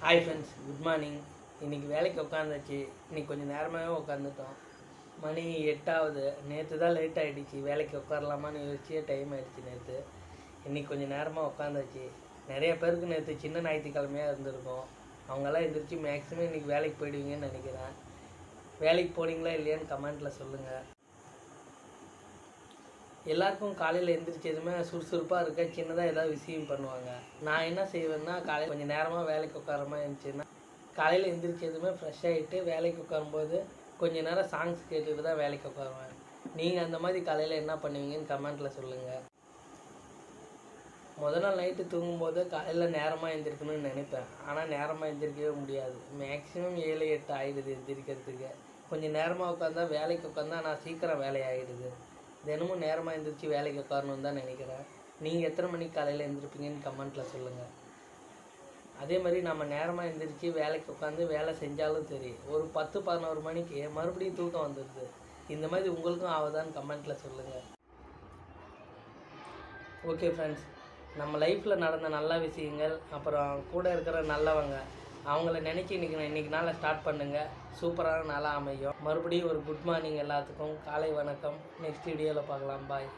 Hi friends good morning இன்றைக்கி வேலைக்கு உட்காந்துச்சு இன்னைக்கு கொஞ்சம் நேரமாகவே உட்காந்துட்டோம் மணி எட்டாவது. நேற்று தான் லேட் ஆகிடுச்சு வேலைக்கு உட்காரலாமான்னு யோசிச்சே டைம் ஆகிடுச்சு நேற்று இன்றைக்கி கொஞ்சம் நேரமாக உட்காந்துச்சு நிறைய பேருக்கு நேற்று சின்ன ஞாயிற்றுக்கிழமையாக இருந்திருக்கும். அவங்கெல்லாம் எந்திரிச்சு மேக்ஸிமம் இன்றைக்கி வேலைக்கு போயிடுவீங்கன்னு நினைக்கிறேன். வேலைக்கு போனீங்களா இல்லையான்னு கமெண்ட்டில் சொல்லுங்கள் எல்லாருக்கும் காலையில் எந்திரிச்சதுமே சுறுசுறுப்பாக இருக்க சின்னதாக ஏதாவது விஷயம் பண்ணுவாங்க. நான் என்ன செய்வேன்னா காலையில் கொஞ்சம் நேரமாக வேலைக்கு உட்காரமா இருந்துச்சுன்னா காலையில் எந்திரிச்சதுமே ஃப்ரெஷ் ஆகிட்டு வேலைக்கு உட்காரும்போது கொஞ்ச நேரம் சாங்ஸ் கேட்டுட்டு தான் வேலைக்கு உட்காருவேன். நீங்கள் அந்த மாதிரி காலையில் என்ன பண்ணுவீங்கன்னு கமெண்ட்டில் சொல்லுங்கள் முதல் நாள் நைட்டு தூங்கும்போது காலையில் நேரமாக எழுந்திரிக்கணும்னு நினைப்பேன். ஆனால் நேரமாக எழுந்திரிக்கவே முடியாது. மேக்ஸிமம் ஏழு எட்டு ஆகிடுது எந்திரிக்கிறதுக்கு. கொஞ்சம் நேரமாக உட்காந்தா வேலைக்கு உட்காந்தா நான் சீக்கிரம் வேலை ஆகிடுது தினமும் நேரமாக எழுந்திரிச்சு வேலைக்கு உட்காரணும் தான் நினைக்கிறேன். நீங்கள் எத்தனை மணிக்கு காலையில் எழுந்திருப்பீங்கன்னு கமெண்ட்டில் சொல்லுங்கள் அதே மாதிரி நம்ம நேரமாக எழுந்திரிச்சு வேலைக்கு உட்காந்து வேலை செஞ்சாலும் சரி ஒரு பத்து பதினோரு மணிக்கு மறுபடியும் தூக்கம் வந்துடுது இந்த மாதிரி உங்களுக்கும் ஆகுதான்னு கமெண்ட்டில் சொல்லுங்கள் ஓகே ஃப்ரெண்ட்ஸ் நம்ம லைஃப்பில் நடந்த நல்ல விஷயங்கள் அப்புறம் கூட இருக்கிற நல்லவங்க அவங்கள நினச்சி இன்றைக்கி இன்றைக்கி நாளை ஸ்டார்ட் பண்ணுங்கள் சூப்பரான நாளாக அமையும். மறுபடியும் ஒரு குட் மார்னிங் எல்லாத்துக்கும். காலை வணக்கம். நெக்ஸ்ட் வீடியோவில் பார்க்கலாம். பாய்